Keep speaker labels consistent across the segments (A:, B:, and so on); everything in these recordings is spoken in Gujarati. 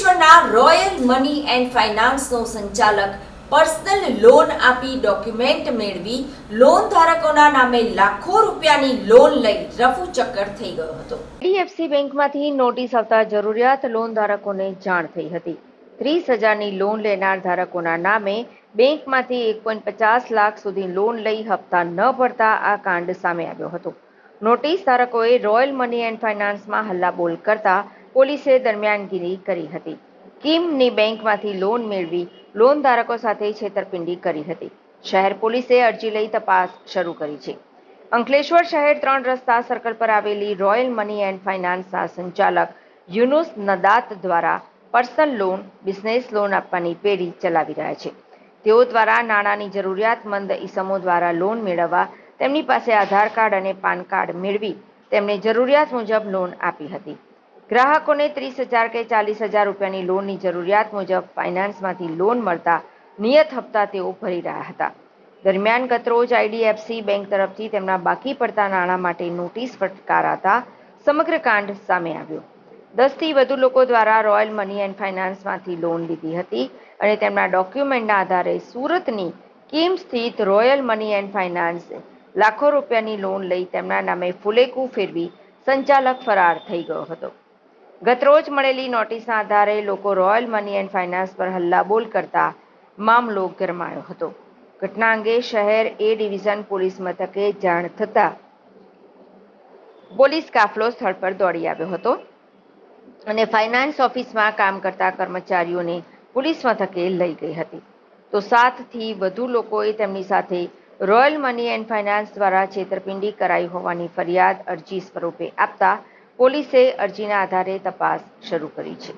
A: અંકલેશ્વરના રોયલ મની એન્ડ ફાઇનાન્સનો સંચાલક પર્સનલ લોન આપી ડોક્યુમેન્ટ મેળવી લોન ધારકોના નામે લાખો રૂપિયાની લોન લઈ રફુચક્કર થઈ ગયો હતો.
B: ડીએફસી બેંકમાંથી નોટિસ આવતા જરૂરિયાત લોન ધારકોને જાણ થઈ હતી. ત્રીસ હજારની લોન લેનાર ધારકોના નામે બેંકમાંથી એક પોઈન્ટ પચાસ લાખ સુધી લોન લઈ હપ્તા ન ભરતા આ કાંડ સામે આવ્યો હતો. નોટિસ ધારકોએ રોયલ મની એન્ડ ફાઇનાન્સમાં હલ્લાબોલ કરતા પોલીસે દરમિયાનગીરી કરી હતી. કિમની બેંકમાંથી લોન મેળવી લોન ધારકો સાથે છેતરપિંડી કરી હતી. શહેર પોલીસે અરજી લઈ તપાસ શરૂ કરી છે. અંકલેશ્વર શહેર ત્રણ રસ્તા સર્કલ પર આવેલી રોયલ મની એન્ડ ફાઇનાન્સના સંચાલક યુનુસ નદાત દ્વારા પર્સનલ લોન, બિઝનેસ લોન આપવાની પેઢી ચલાવી રહ્યા છે. તેઓ દ્વારા નાણાંની જરૂરિયાતમંદ ઈસમો દ્વારા લોન મેળવવા તેમની પાસે આધાર કાર્ડ અને પાન કાર્ડ મેળવી તેમને જરૂરિયાત મુજબ લોન આપી હતી. ગ્રાહકોને ત્રીસ હજાર કે ચાલીસ હજાર રૂપિયાની લોનની જરૂરિયાત મુજબ ફાઇનાન્સમાંથી લોન મળતા નિયત હપ્તા તેઓ ભરી રહ્યા હતા. દરમિયાન ગતરોજ આઈડીએફસી બેંક તરફથી તેમના બાકી પડતા નાણાં માટે નોટિસ ફટકારાતા સમગ્ર કાંડ સામે આવ્યો. દસથી વધુ લોકો દ્વારા રોયલ મની એન્ડ ફાઇનાન્સમાંથી લોન લીધી હતી અને તેમના ડોક્યુમેન્ટના આધારે સુરતની કિમ સ્થિત રોયલ મની એન્ડ ફાઇનાન્સ લાખો રૂપિયાની લોન લઈ તેમના નામે ફુલેકું ફેરવી સંચાલક ફરાર થઈ ગયો હતો. ગતરોજ મળેલી નોટિસના આધારે લોકો રોયલ મની એન્ડ ફાઇનાન્સ પર હલ્લાબોલ કરતા મામલો ગરમાયો હતો. ઘટના અંગે શહેર એ ડિવિઝન પોલીસ મથકે જાણ થતાં પોલીસ કાફલો સ્થળ પર દોડી આવ્યો હતો અને ફાઇનાન્સ ઓફિસમાં કામ કરતા કર્મચારીઓને પોલીસ મથકે લઈ ગઈ હતી. તો સાતથી વધુ લોકોએ તેમની સાથે રોયલ મની એન્ડ ફાઇનાન્સ દ્વારા છેતરપિંડી કરાઈ હોવાની ફરિયાદ અરજી સ્વરૂપે આપતા પોલીસે અરજીના આધારે તપાસ શરૂ કરી છે.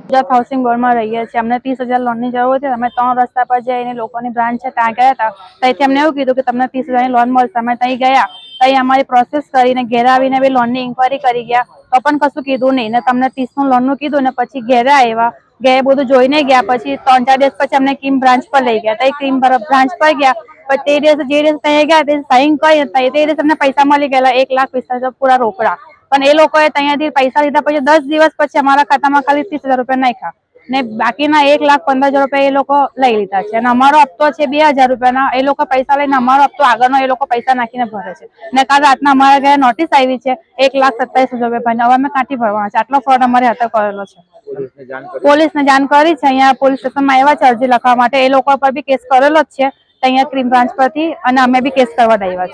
C: ગુજરાત હાઉસિંગ બોર્ડમાં રહીએ છીએ. અમને ત્રીસ હજાર લોનની જરૂર હતી અમે ત્રણ રસ્તા પર જઈને લોકોની બ્રાન્ચ છે ત્યાં ગયા હતા. ત્યાંથી અમને એવું કીધું કે તમને ત્રીસ હજારની લોન મળશે. અમે ત્યાં ગયા. ત્યાં અમારી પ્રોસેસ કરીને ઘેર આવીને બી લોનની ઇન્કવાયરી કરી ગયા. તો પણ કશું કીધું નહીં. ને તમને ત્રીસનું લોનનું કીધું ને પછી ઘેરે આવ્યા. ગયા બધું જોઈને ગયા. પછી ત્રણ ચાર દિવસ પછી અમને ક્રીમ બ્રાન્ચ પર લઈ ગયા. ત્યાં ક્રીમ બ્રાન્ચ પર ગયા. પછી તે દિવસે જે દિવસે ત્યાં ગયા, તે સાઈન કરી તે દિવસે અમને પૈસા મળી ગયેલા. એક લાખ વીસ હજાર પૂરા રોકડા. પણ એ લોકોએ ત્યાંથી પૈસા લીધા પછી દસ દિવસ પછી અમારા ખાતામાં ખાલી ત્રીસ હજાર રૂપિયા નાખ્યા. ને બાકીના એક લાખ પંદર હજાર રૂપિયા એ લોકો લઈ લીધા છે. અને અમારો હપ્તો છે બે હજાર રૂપિયાના. એ લોકો પૈસા લઈને અમારો હપ્તો આગળનો એ લોકો પૈસા નાખીને ભરે છે. ને કાલ રાતના અમારા ઘરે નોટિસ આવી છે એક લાખ સત્તાવીસ હજાર રૂપિયા હવે અમે કાંથી ભરવાના છે. આટલો ફ્રોડ અમારે હાથે કરેલો છે. પોલીસને જાણ કરી? છે. અહીંયા પોલીસ સ્ટેશનમાં આવ્યા છે અરજી લખવા માટે. એ લોકો પર બી કેસ કરેલો જ છે. અહીંયા ક્રીમ બ્રાન્ચ પરથી અને અમે બી કેસ કરવા આવ્યા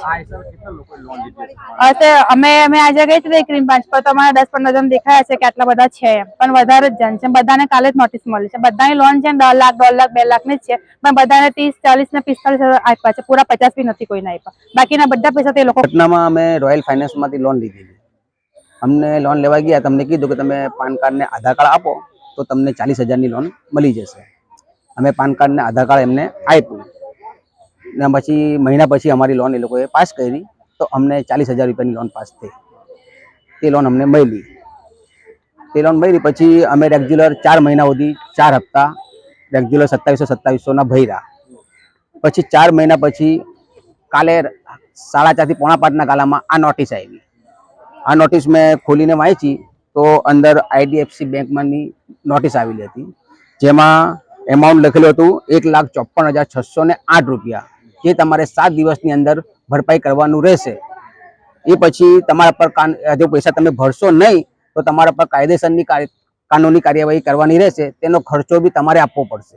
C: છે અમે અમે આજે ગઈ છીએ ક્રીમ બ્રાન્ચ પર. તો અમારા દસ પંદર જણ દેખાયા છે કે આટલા બધા છે પણ વધારે જ જણ છે. બધાને કાલે જ નોટિસ મળી છે. બધાની લોન છે દસ લાખ, દોઢ લાખ, બે લાખની જ છે. પણ બધાને ત્રીસ, ચાલીસ ને પિસ્તાલીસ આપ્યા છે. પૂરા પચાસ બી નથી કોઈને આપ્યા. બાકીના બધા પૈસા તે લોકો
D: ઘટનામાં અમે રોયલ ફાઇનાન્સમાંથી લોન લીધી અમને લોન લેવા ગયા. તમને કીધું કે તમે પાન કાર્ડ ને આધાર કાર્ડ આપો, તો તમને ચાલીસ હજારની લોન મળી જશે. અમે પાન કાર્ડ ને આધાર કાર્ડ એમને આપ્યું. ને પછી મહિના પછી અમારી લોન એ લોકોએ પાસ કરી, તો અમને ચાલીસ હજાર રૂપિયાની લોન પાસ થઈ. તે લોન અમને મળી. તે લોન મળી પછી અમે રેગ્યુલર ચાર મહિના સુધી, ચાર હપ્તા રેગ્યુલર સત્તાવીસો, સત્તાવીસોના ભર્યા. પછી ચાર મહિના પછી કાલે સાડા ચારથી પોણા પાંચના ગાલામાં આ નોટિસ આવી. આ નોટિસ મેં ખોલીને વાંચી, તો અંદર આઈડીએફસી બેંકમાંની નોટિસ આવેલી હતી, જેમાં એમાઉન્ટ લખેલું હતું એક લાખ ચોપન હજાર છસો ને આઠ રૂપિયા. જે તમારે સાત દિવસની અંદર ભરપાઈ કરવાનું રહેશે. એ પછી તમારા પર જો પૈસા તમે ભરશો નહીં, તો તમારા પર કાયદેસરની કાનૂની કાર્યવાહી કરવાની રહેશે. તેનો ખર્ચો બી તમારે આપવો પડશે.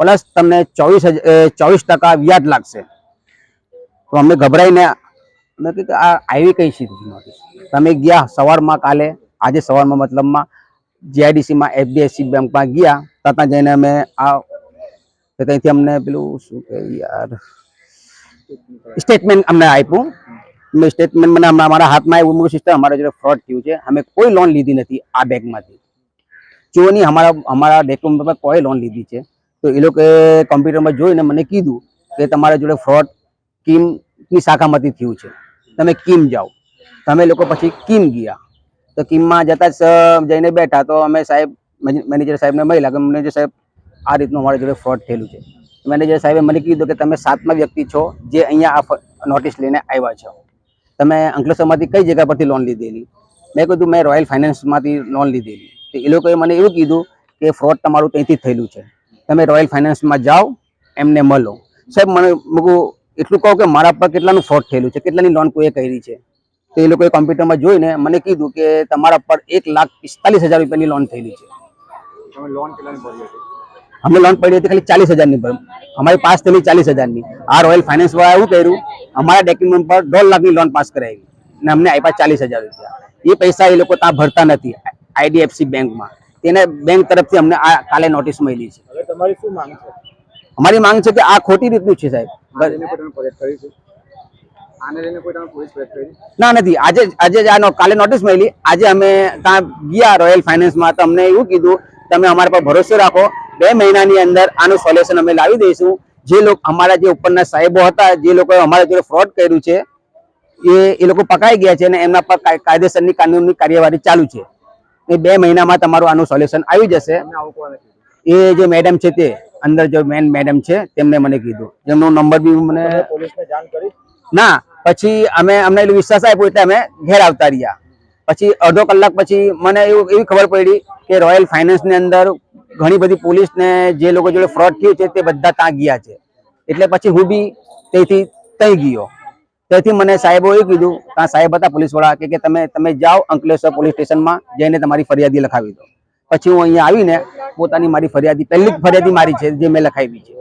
D: પ્લસ તમને ચોવીસ ચોવીસ ટકા વ્યાજ લાગશે. તો અમે ગભરાઈને અમે કીધું, આ આવી કઈ સીધી નોટિસ? તમે ગયા સવારમાં કાલે, આજે સવારમાં મતલબમાં જીઆઈડીસીમાં એફડીએફસી બેંકમાં ગયા. ત્યાં જઈને અમે આ ત્યાંથી અમને પેલું શું કે યાર? સ્ટેટમેન્ટ અમને આપ્યું. મેં સ્ટેટમેન્ટ મને હમણાં અમારા હાથમાં આવ્યું. મૂળ સિસ્ટર અમારા જોડે ફ્રોડ થયું છે. અમે કોઈ લોન લીધી નથી આ બેંકમાંથી. જો નહીં અમારા અમારા ડોક્યુમેન્ટમાં કોઈ લોન લીધી છે. તો એ લોકોએ કમ્પ્યુટરમાં જોઈને મને કીધું કે તમારા જોડે ફ્રોડ કિમની શાખામાંથી થયું છે. તમે કિમ જાઓ. તમે લોકો પછી કિમ ગયા. તો કિમમાં જતા જઈને બેઠા. તો અમે સાહેબ, મેનેજર સાહેબને મળ્યા કે મેનેજર સાહેબ આ રીતનું અમારા જોડે ફ્રોડ થયેલું છે. મેનેજર સાહેબે મને કીધું કે તમે સાતમા વ્યક્તિ છો જે અહીંયા આ નોટિસ લઈને આવ્યા છો. તમે અંકલેશ્વરમાંથી કઈ જગ્યા પરથી લોન લીધેલી? મેં કીધું, મેં રોયલ ફાઇનાન્સમાંથી લોન લીધેલી. તો એ લોકોએ મને એવું કીધું કે ફ્રોડ તમારું ત્યાંથી થયેલું છે. તમે રોયલ ફાઇનાન્સમાં જાઓ, એમને મળો. સાહેબ, મને મૂકું એટલું કહું કે મારા પર કેટલાનું ફ્રોડ થયેલું છે? કેટલાની લોન કોઈએ કરી છે? તો એ લોકોએ કોમ્પ્યુટરમાં જોઈને મને કીધું કે તમારા પર એક લાખ પિસ્તાલીસ હજાર રૂપિયાની લોન થયેલી છે. અમને લોન પડી હતી ખાલી ચાલીસ હજારની પર અમારી પાસ થયેલી ચાલીસ હજારની. આ રોયલ ફાઇનાન્સ વાળા એવું કર્યું અમારા ડોક્યુમેન્ટ પર દોઢ લાખની લોન પાસ કરાવી અને અમને આપ્યા ચાલીસ હજાર રૂપિયા. એ પૈસા એ લોકો ત્યાં ભરતા નથી આઈડીએફસી બેંકમાં. તેને બેંક તરફથી અમને આ કાલે નોટિસ મળી છે.
E: તમારી શું માંગ છે?
D: અમારી માંગ છે કે આ ખોટી રીતનું છે સાહેબ. ના નથી. આજે આજે જ આ કાલે નોટિસ મળી. આજે અમે ત્યાં ગયા રોયલ ફાઇનાન્સમાં તો અમને એવું કીધું તમે અમારા પર ભરોસો રાખો. બે મહિનાની અંદર આનું સોલ્યુશન અમે લાવી દઈશું. જે લોકો અમારા જે ઉપરના સાહેબો હતા જે લોકોએ અમારા જોડે ફ્રોડ કર્યું છે એ એ લોકો પકડાઈ ગયા છે અને એમના પર કાયદેસરની કાનૂની કાર્યવાહી ચાલુ છે. એ બે મહિનામાં તમારું આનું સોલ્યુશન આવી જશે.
E: તમને
D: એ જે મેડમ છે તે અંદર જો મેન મેડમ છે તેમને મને કીધું. જેમનો નંબર બી મને ના પછી અમે અમને એટલો વિશ્વાસ આપ્યો એટલે અમે ઘેર આવતા રહ્યા. પછી અડધો કલાક પછી મને એવું એવી ખબર પડી કે રોયલ ફાઇનાન્સની અંદર ઘણી બધી પોલીસ ને જે લોકો જોડે ફ્રોડ થયું છે તે બધા ત્યાં ગયા છે. એટલે પછી હું બી તેથી તઈ ગયો. તેથી મને સાહેબો એ કીધું, ત્યાં સાહેબ હતા પોલીસવાળા, કે કે તમે તમે જાઓ અંકલેશ્વર પોલીસ સ્ટેશનમાં જઈને તમારી ફરિયાદી લખાવી દો. પછી હું અહીંયા આવીને પોતાની મારી ફરિયાદી, પહેલી જ ફરિયાદી મારી છે જે મેં લખાવી છે.